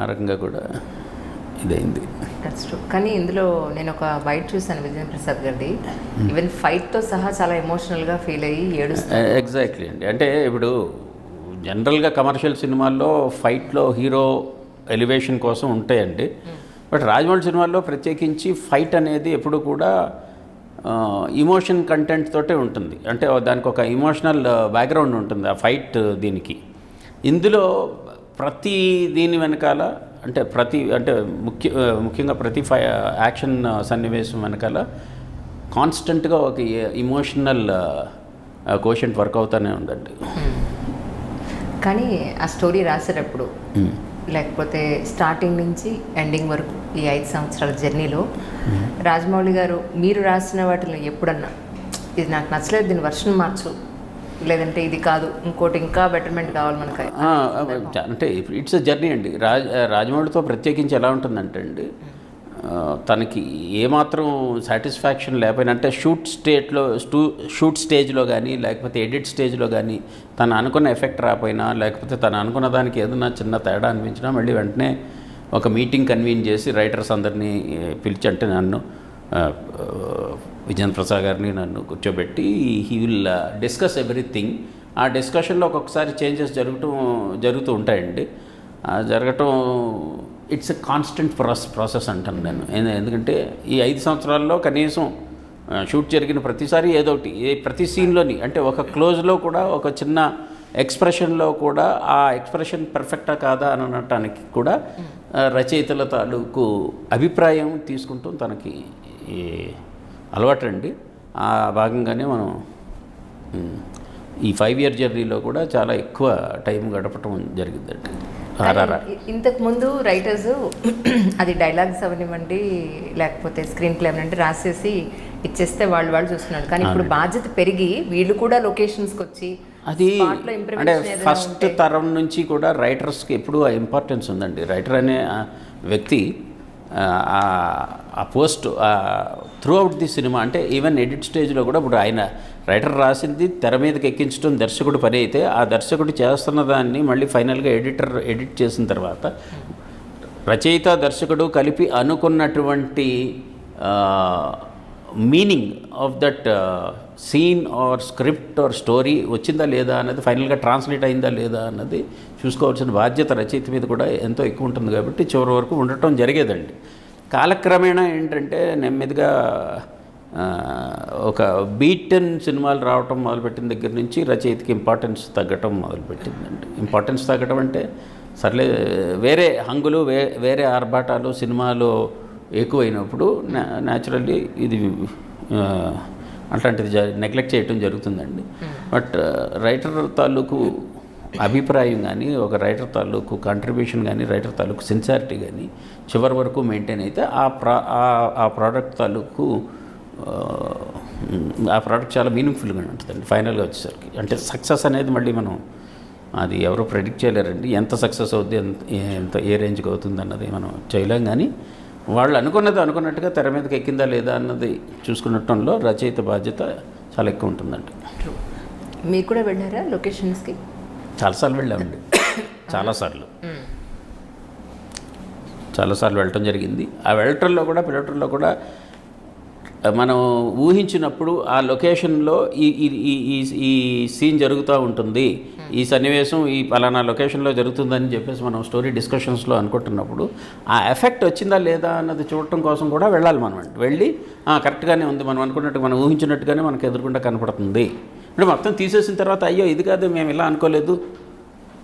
ఆ రకంగా కూడా ఇదైంది. కానీ ఇందులో నేను ఒక బయట చూశాను విజయన్ ప్రసాద్ గారిది. ఈవెన్ ఫైట్తో సహా చాలా ఎమోషనల్గా ఫీల్ అయ్యి ఏడుస్తాను ఎగ్జాక్ట్లీ అండి. అంటే ఇప్పుడు జనరల్గా కమర్షియల్ సినిమాల్లో ఫైట్లో హీరో ఎలివేషన్ కోసం ఉంటాయండి. బట్ రాజమౌళి సినిమాల్లో ప్రత్యేకించి ఫైట్ అనేది ఎప్పుడు కూడా ఇమోషన్ కంటెంట్ తోటే ఉంటుంది. అంటే దానికి ఒక ఇమోషనల్ బ్యాక్గ్రౌండ్ ఉంటుంది ఆ ఫైట్ దీనికి. ఇందులో ప్రతి దీని వెనకాల అంటే ప్రతి అంటే ముఖ్య ముఖ్యంగా ప్రతి ఫై యాక్షన్ సన్నివేశం వెనకాల కాన్స్టెంట్గా ఒక ఇమోషనల్ కోషంట్ వర్క్ అవుతూనే ఉందండి. కానీ ఆ స్టోరీ రాసేటప్పుడు లేకపోతే స్టార్టింగ్ నుంచి ఎండింగ్ వరకు ఈ ఐదు సంవత్సరాల జర్నీలో రాజమౌళి గారు మీరు రాసిన వాటిలో ఎప్పుడన్నా ఇది నాకు నచ్చలేదు దీని వర్షన్ మార్చు లేదంటే ఇది కాదు ఇంకోటి ఇంకా బెటర్మెంట్ కావాలి మనకి. అంటే ఇట్స్ అ జర్నీ అండి. రాజ్ రాజమౌళితో ప్రత్యేకించి ఎలా ఉంటుందంటే అండి తనకి ఏమాత్రం సాటిస్ఫాక్షన్ లేకపోయినా అంటే షూట్ స్టేట్లో స్టూ షూట్ స్టేజ్లో కానీ లేకపోతే ఎడిట్ స్టేజ్లో కానీ తను అనుకున్న ఎఫెక్ట్ రాకపోయినా లేకపోతే తను అనుకున్న దానికి ఏదైనా చిన్న తేడా అనిపించినా మళ్ళీ వెంటనే ఒక మీటింగ్ కన్వీన్ చేసి రైటర్స్ అందరినీ పిలిచి అంటే నన్ను విజేంద్ర ప్రసాద్ గారిని నన్ను కూర్చోబెట్టి హీ విల్ డిస్కస్ ఎవ్రీథింగ్ ఆ డిస్కషన్లో ఒక్కొక్కసారి చేంజెస్ జరుగుతూ జరుగుతూ ఉంటాయండి. ఆ జరగటం it's a constant process process అంటాను నేను. ఎందు- ఎందుకంటే ఈ ఐదు సంవత్సరాల్లో కనీసం షూట్ జరిగిన ప్రతిసారి ఏదో ఒకటి ఏ ప్రతి సీన్లోని అంటే ఒక క్లోజ్లో కూడా ఒక చిన్న ఎక్స్ప్రెషన్లో కూడా ఆ ఎక్స్ప్రెషన్ పర్ఫెక్టా కాదా అని అనటానికి కూడా ఆ, రచయితల తాలూకు అభిప్రాయం తీసుకుంటూ తనకి అలవాటండి. ఆ భాగంగానే మనం ఈ ఫైవ్ ఇయర్ జర్నీలో కూడా చాలా ఎక్కువ టైం గడపటం జరిగిందండి. ఇంతకు ముందు రైటర్స్ అది డైలాగ్స్ అవనివ్వండి లేకపోతే స్క్రీన్ ప్లే అవనివ్వండి రాసేసి ఇచ్చేస్తే వాళ్ళు వాళ్ళు చూస్తున్నారు. కానీ ఇప్పుడు బాధ్యత పెరిగి వీళ్ళు కూడా లొకేషన్స్కి వచ్చి అది అంటే ఫస్ట్ తరం నుంచి కూడా రైటర్స్కి ఎప్పుడూ ఆ ఇంపార్టెన్స్ ఉందండి. రైటర్ అనే వ్యక్తి ఆ, post throughout the cinema అంటే ఈవెన్ ఎడిట్ స్టేజ్లో కూడా ఇప్పుడు ఆయన రైటర్ రాసింది తెర మీదకి ఎక్కించడం దర్శకుడు పని అయితే ఆ దర్శకుడు చేస్తున్న దాన్ని మళ్ళీ ఫైనల్గా ఎడిటర్ ఎడిట్ చేసిన తర్వాత రచయిత దర్శకుడు కలిపి అనుకున్నటువంటి meaning of that scene or script or story వచ్చిందా లేదా అన్నది ఫైనల్గా ట్రాన్స్లేట్ అయిందా లేదా అన్నది చూసుకోవాల్సిన బాధ్యత రచయిత మీద కూడా ఎంతో ఎక్కువ ఉంటుంది కాబట్టి చివరి వరకు ఉండటం జరిగేదండి. కాలక్రమేణా ఏంటంటే నెమ్మదిగా ఒక బీటెన్ సినిమాలు రావటం మొదలుపెట్టిన దగ్గర నుంచి రచయితకి ఇంపార్టెన్స్ తగ్గటం మొదలుపెట్టిందండి. ఇంపార్టెన్స్ తగ్గటం అంటే సర్లే వేరే హంగులు వే వేరే ఆర్భాటాలు సినిమాలు ఎక్కువైనప్పుడు న్యాచురల్లీ ఇది అట్లాంటిది నెగ్లెక్ట్ చేయటం జరుగుతుందండి. బట్ రైటర్ తాలూకు అభిప్రాయం కానీ ఒక రైటర్ తాలూకు కాంట్రిబ్యూషన్ కానీ రైటర్ తాలూకు సిన్సారిటీ కానీ చివరి వరకు మెయింటైన్ అయితే ఆ ప్రా ఆ- ఆ ప్రోడక్ట్ తాలూకు ఆ, ఆ ప్రోడక్ట్ చాలా మీనింగ్ఫుల్గా ఉంటుందండి ఫైనల్గా వచ్చేసరికి. అంటే సక్సెస్ అనేది మళ్ళీ మనం అది ఎవరు ప్రెడిక్ట్ చేయలేరండి. ఎంత సక్సెస్ అవుద్ది ఎంత ఎంత ఏ రేంజ్కి అవుతుంది అన్నది మనం చేయలేం కానీ వాళ్ళు అనుకున్నది అనుకున్నట్టుగా తెర మీదకి ఎక్కిందా లేదా అన్నది చూసుకున్నటంలో రచయిత బాధ్యత చాలా ఎక్కువ ఉంటుందండి. మీరు కూడా వెళ్ళారా లొకేషన్స్కి? చాలాసార్లు వెళ్ళామండి. చాలాసార్లు. చాలాసార్లు వెళ్ళటం జరిగింది. ఆ వెళ్ళటంలో కూడా పిలవటంలో కూడా మనం ఊహించినప్పుడు ఆ లొకేషన్లో ఈ ఈ ఈ- ఈ సీన్ జరుగుతూ ఉంటుంది. ఈ సన్నివేశం ఈ పలానా లొకేషన్లో జరుగుతుందని చెప్పేసి మనం స్టోరీ డిస్కషన్స్లో అనుకుంటున్నప్పుడు ఆ ఎఫెక్ట్ వచ్చిందా లేదా అన్నది చూడటం కోసం కూడా వెళ్ళాలి మనం. వెళ్ళి కరెక్ట్గానే ఉంది. మనం అనుకున్నట్టు మనం ఊహించినట్టుగానే మనకు ఎదురుకుండా కనపడుతుంది. ఇప్పుడు మొత్తం తీసేసిన తర్వాత అయ్యో ఇది కాదు మేము ఇలా అనుకోలేదు.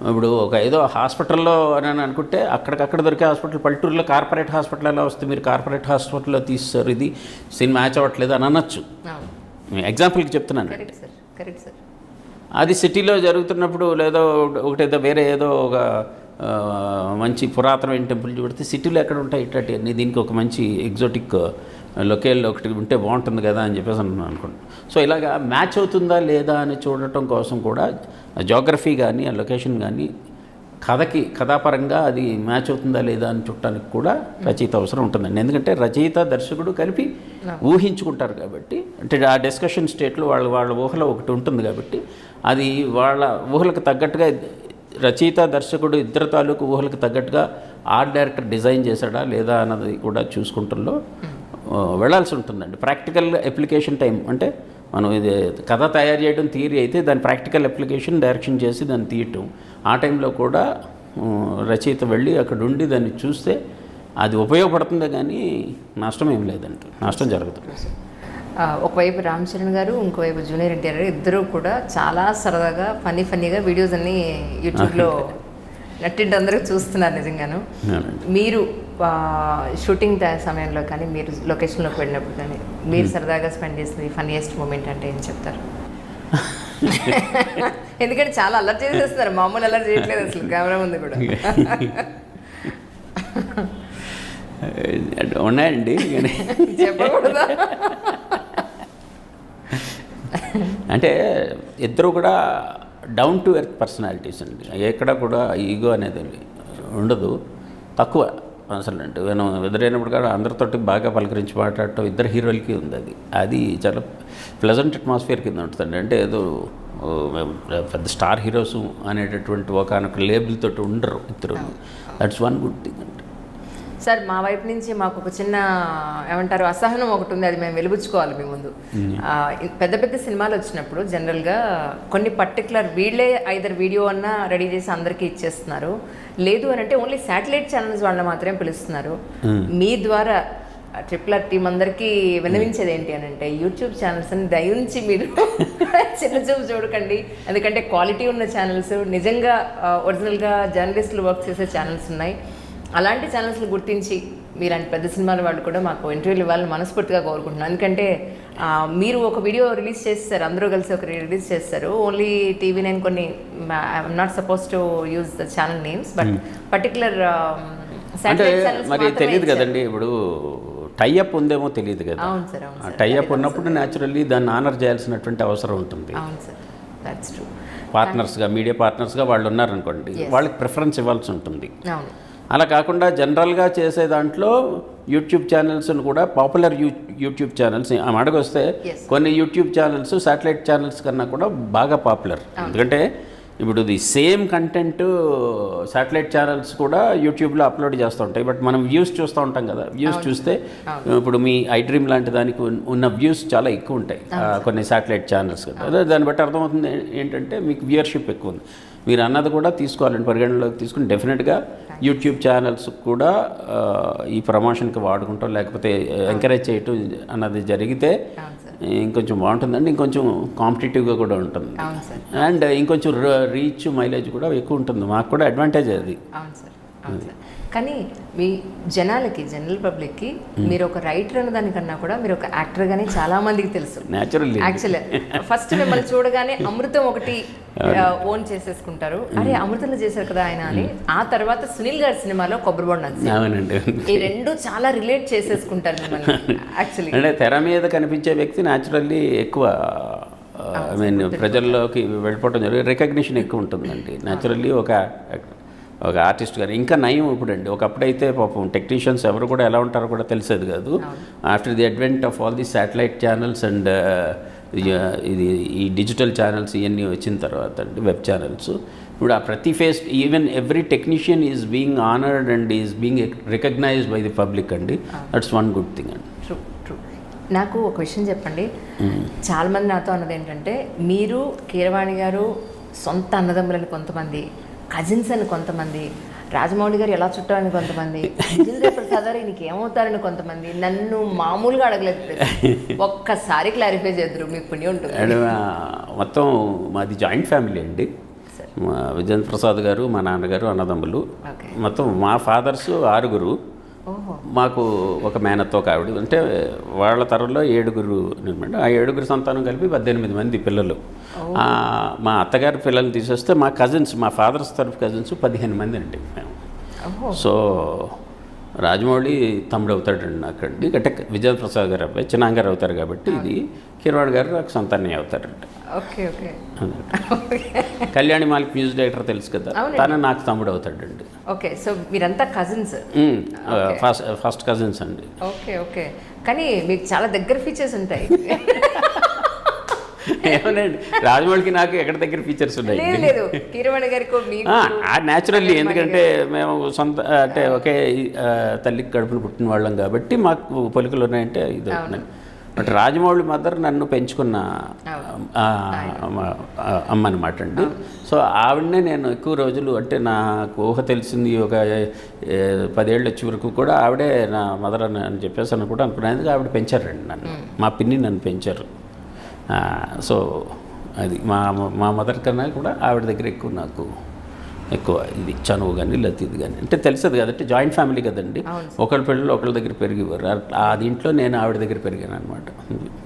ఇప్పుడు ఒక ఏదో హాస్పిటల్లో అని అనుకుంటే అక్కడికక్కడ దొరికే హాస్పిటల్ పల్లెటూరులో కార్పొరేట్ హాస్పిటల్ ఎలా వస్తే మీరు కార్పొరేట్ హాస్పిటల్లో తీస్తారు. ఇది సినిమా మ్యాచ్ అవ్వట్లేదు అని అనొచ్చు. ఎగ్జాంపుల్కి చెప్తున్నాను. అది సిటీలో జరుగుతున్నప్పుడు లేదో ఒకటేదో వేరే ఏదో ఒక మంచి పురాతనమైన టెంపుల్ చూడితే సిటీలో ఎక్కడ ఉంటాయి ఇట్లాంటి అన్ని దీనికి ఒక మంచి ఎగ్జోటిక్ లొకేల్ ఒకటి ఉంటే బాగుంటుంది కదా అని చెప్పేసి అనుకున్నాను అనుకోండి. సో ఇలాగా మ్యాచ్ అవుతుందా లేదా అని చూడటం కోసం కూడా జోగ్రఫీ కానీ ఆ లొకేషన్ కానీ కథకి కథాపరంగా అది మ్యాచ్ అవుతుందా లేదా అని చూడటానికి కూడా రచయిత అవసరం ఉంటుందండి. ఎందుకంటే రచయిత దర్శకుడు కలిపి ఊహించుకుంటారు కాబట్టి అంటే ఆ డిస్కషన్ స్టేట్లో వాళ్ళ వాళ్ళ ఊహలో ఒకటి ఉంటుంది కాబట్టి అది వాళ్ళ ఊహలకు తగ్గట్టుగా రచయిత దర్శకుడు ఇద్దరు తాలూకు ఊహలకు తగ్గట్టుగా ఆర్ట్ డైరెక్టర్ డిజైన్ చేశాడా లేదా అన్నది కూడా చూసుకుంటుల్లో ఆ, వెళ్ళాల్సి ఉంటుందండి. ప్రాక్టికల్ అప్లికేషన్ టైం అంటే మనం ఇది కథ తయారు చేయడం థియరీ అయితే దాని ప్రాక్టికల్ అప్లికేషన్ డైరెక్షన్ చేసి దాన్ని తీయటం. ఆ టైంలో కూడా రచయిత వెళ్ళి అక్కడ ఉండి దాన్ని చూస్తే అది ఉపయోగపడుతుందే కానీ నష్టం ఏం లేదండి నష్టం జరుగుతుంది ఆ, ఒకవైపు రామ్ చరణ్ గారు ఇంకోవైపు జూనియర్ ఎన్టీఆర్ గారు ఇద్దరు కూడా చాలా సరదాగా ఫన్నీ ఫన్నీగా వీడియోస్ అన్ని యూట్యూబ్లో నట్టింటి అందరూ చూస్తున్నారు నిజంగాను. మీరు షూటింగ్ సమయంలో కానీ మీరు లొకేషన్లోకి వెళ్ళినప్పుడు కానీ మీరు సరదాగా స్పెండ్ చేసిన ఫన్నీయెస్ట్ మూమెంట్ అంటే ఏం చెప్తారు? ఎందుకంటే చాలా అల్లరి చేసేస్తున్నారు మామూలు అల్లరి చేయట్లేదు అసలు కెమెరా ముందు కూడా. ఉన్నాయండి. చెప్పకూడదా? అంటే ఇద్దరు కూడా డౌన్ టు ఎర్త్ పర్సనాలిటీస్ అండి. ఎక్కడ కూడా ఈగో అనేది ఉండదు. తక్కువ. అసలు అంటే మనం ఎదురైనప్పుడు కూడా అందరితోటి బాగా పలకరించి మాట్లాడటం ఇద్దరు హీరోలకి ఉంది అది. అది చాలా ప్లెజెంట్ అట్మాస్ఫియర్ కింద ఉంటుందండి. అంటే ఏదో పెద్ద స్టార్ హీరోస్ అనేటటువంటి ఒకనొక లేబుల్ తోటి ఉండరు ఇద్దరు. దట్స్ వన్ గుడ్ థింగ్ అండి సార్ మా వైపు నుంచి మాకు ఒక చిన్న ఏమంటారు అసహనం ఒకటి ఉంది. అది మేము వెలుగుచ్చుకోవాలి మీ ముందు. పెద్ద పెద్ద సినిమాలు వచ్చినప్పుడు జనరల్గా కొన్ని పర్టికులర్ వీళ్ళే ఐదర్ వీడియో అన్నా రెడీ చేసి అందరికీ ఇచ్చేస్తున్నారు. లేదు అని అంటే ఓన్లీ శాటిలైట్ ఛానల్స్ వాళ్ళని మాత్రమే పిలుస్తున్నారు. మీ ద్వారా ట్రిపుల్ ఆర్ టీం అందరికీ విన్నవించేది ఏంటి అని అంటే యూట్యూబ్ ఛానల్స్ అని దయించి మీరు చిన్న చూపు చూడకండి. ఎందుకంటే క్వాలిటీ ఉన్న ఛానల్స్ నిజంగా ఒరిజినల్గా జర్నలిస్టులు వర్క్ చేసే ఛానల్స్ ఉన్నాయి. అలాంటి ఛానల్స్ని గుర్తించి మీలాంటి పెద్ద సినిమాల వాళ్ళు కూడా మాకు ఇంటర్వ్యూలు ఇవ్వాలని మనస్ఫూర్తిగా కోరుకుంటున్నాను ఎందుకంటే మీరు ఒక వీడియో రిలీజ్ చేస్తారు అందరూ కలిసి ఒక రిలీజ్ చేస్తారు. ఓన్లీ టీవీ నైన్ కొన్ని I'm not supposed to use the channel names but particular మరి తెలియదు కదండి ఇప్పుడు టైఅప్ ఉందేమో తెలియదు కదా. టైఅప్ ఉన్నప్పుడు న్యాచురల్లీ దాన్ని ఆనర్ చేయాల్సినటువంటి అవసరం ఉంటుంది. పార్ట్నర్స్గా మీడియా పార్ట్నర్స్గా వాళ్ళు ఉన్నారనుకోండి వాళ్ళకి ప్రిఫరెన్స్ ఇవ్వాల్సి ఉంటుంది. అవును. అలా కాకుండా జనరల్గా చేసే దాంట్లో యూట్యూబ్ ఛానల్స్ని కూడా పాపులర్ యూ యూట్యూబ్ ఛానల్స్. ఆ మాటకు వస్తే Yes. కొన్ని యూట్యూబ్ ఛానల్స్ శాటిలైట్ ఛానల్స్ కన్నా కూడా బాగా పాపులర్. ఎందుకంటే ఇప్పుడు the same content satellite channels కూడా యూట్యూబ్లో అప్లోడ్ చేస్తూ ఉంటాయి. బట్ మనం వ్యూస్ చూస్తూ ఉంటాం కదా. వ్యూస్ చూస్తే ఇప్పుడు మీ ఐ డ్రీమ్ లాంటి దానికి ఉన్- ఉన్న వ్యూస్ చాలా ఎక్కువ ఉంటాయి. కొన్ని శాటిలైట్ ఛానల్స్ కదా. అదే దాన్ని బట్టి అర్థమవుతుంది ఏంటంటే మీకు వ్యూయర్షిప్ ఎక్కువ ఉంది. మీరు అన్నది కూడా తీసుకోవాలండి పరిగణనలోకి తీసుకుని. డెఫినెట్గా యూట్యూబ్ ఛానల్స్ కూడా ఈ ప్రమోషన్కి వాడుకుంటాం. లేకపోతే ఎంకరేజ్ చేయటం అన్నది జరిగితే ఇంకొంచెం బాగుంటుందండి. ఇంకొంచెం కాంపిటేటివ్గా కూడా ఉంటుంది. అండ్ ఇంకొంచెం రీచ్ మైలేజ్ కూడా ఎక్కువ ఉంటుంది. మాకు కూడా అడ్వాంటేజ్ అది. కానీ మీ జనాలకి జనరల్ పబ్లిక్కి మీరు ఒక రైటర్ అన్న దానికన్నా కూడా మీరు ఒక యాక్టర్గానే చాలా మందికి తెలుసు. యాక్చువల్లీ ఫస్ట్ మిమ్మల్ని చూడగానే అమృతం ఒకటి ఓన్ చేసేసుకుంటారు. అరే అమృతంలో చేశారు కదా ఆయన అని. ఆ తర్వాత సునీల్ గారి సినిమాలో కొబ్బరి బొండ ఈ రెండు చాలా రిలేట్ చేసేసుకుంటారు మిమ్మల్ని యాక్చువల్లీ అంటే తెర మీద కనిపించే వ్యక్తి న్యాచురల్లీ ఎక్కువ ఐ మీన్ ప్రజల్లోకి వెళ్ళిపోవడం జరిగి రికగ్నిషన్ ఎక్కువ ఉంటుందండి. న్యాచురల్లీ ఒక ఒక ఆర్టిస్ట్ గారు. ఇంకా నయం ఇప్పుడండి. ఒకప్పుడైతే పాపం టెక్నీషియన్స్ ఎవరు కూడా ఎలా ఉంటారో కూడా తెలిసేది కాదు. After the advent of all the satellite channels and ఇది ఈ డిజిటల్ ఛానల్స్ ఇవన్నీ వచ్చిన తర్వాత అండి వెబ్ ఛానల్స్ ఇప్పుడు ఆ ప్రతి phase even every technician is being honoured and is being recognised by the public అండి. దట్స్ వన్ గుడ్ థింగ్ అండి. ట్రూ ట్రూ నాకు ఒక విషయం చెప్పండి. చాలా మంది నాతో అన్నది ఏంటంటే మీరు కీరవాణి గారు సొంత అన్నదమ్ములని కొంతమంది కజిన్స్ అని కొంతమంది రాజమౌళి గారు ఎలా చుట్టారని కొంతమంది ప్రసాద్ గారు నీకు ఏమవుతారని కొంతమంది నన్ను మామూలుగా అడగలేదు. ఒక్కసారి క్లారిఫై చేద్దరు మీకు పుణ్యం ఉంటుంది. మొత్తం మాది జాయింట్ ఫ్యామిలీ అండి. విజేంద్ర ప్రసాద్ గారు మా నాన్నగారు అన్నదమ్ములు. మొత్తం మా ఫాదర్స్ ఆరుగురు. మాకు ఒక మేనత్తో ఒక ఆవిడ. అంటే వాళ్ళ తరంలో ఏడుగురు అనమాట ఆ ఏడుగురు సంతానం కలిపి పద్దెనిమిది మంది పిల్లలు. మా అత్తగారి పిల్లల్ని తీసేస్తే మా కజిన్స్ మా ఫాదర్స్ తరఫు కజిన్స్ పదిహేను మంది అండి మేము. సో రాజమౌళి తమ్ముడు అవుతాడండి నాకండి. అంటే విజయ్ ప్రసాద్ గారు అబ్బాయి చిన్నాంగారు అవుతారు కాబట్టి ఇది కిరవాణి గారు నాకు సంతానం అవుతారంట. Okay okay. Kalyani Malik music director తెలుసు కదా. తను నాకు తమ్ముడు అవుతాడండి ఓకే సో మీరంతా కజిన్స్. ఫస్ట్ ఫస్ట్ కజిన్స్ అండి. Okay okay. కానీ మీకు చాలా దగ్గర ఫీచర్స్ ఉంటాయి. ఏమోనండి. రాజమౌళికి నాకు ఎక్కడ దగ్గర ఫీచర్స్ ఉన్నాయి? లేదు లేదు. కీరవాణి గారికి మీకు న్యాచురల్లీ ఎందుకంటే మేము సొంత అంటే ఒకే తల్లికి కడుపులు పుట్టిన వాళ్ళం కాబట్టి మాకు పలుకులు ఉన్నాయంటే ఇది అవుతున్నాయి బట్ రాజమౌళి మదర్ నన్ను పెంచుకున్న అమ్మ అనమాట అండి. సో ఆవిడనే నేను ఎక్కువ రోజులు అంటే నాకు ఊహ తెలిసింది ఒక పదేళ్ళు వచ్చే వరకు కూడా ఆవిడే నా మదర్ అని అని చెప్పేసి అని కూడా అనుకున్నాను. ఆవిడ పెంచారండి నన్ను. మా పిన్ని నన్ను పెంచారు. సో అది మా మా మదర్ కన్నా కూడా ఆవిడ దగ్గర ఎక్కువ నాకు ఎక్కువ ఇది చనువు కానీ లేకపోతే ఇది కానీ అంటే తెలుసది కదంటే జాయింట్ ఫ్యామిలీ కదండి. ఒకళ్ళ పిల్లలు ఒకళ్ళ దగ్గర పెరిగేవారు. ఆ దీంట్లో నేను ఆవిడ దగ్గర పెరిగాను అనమాట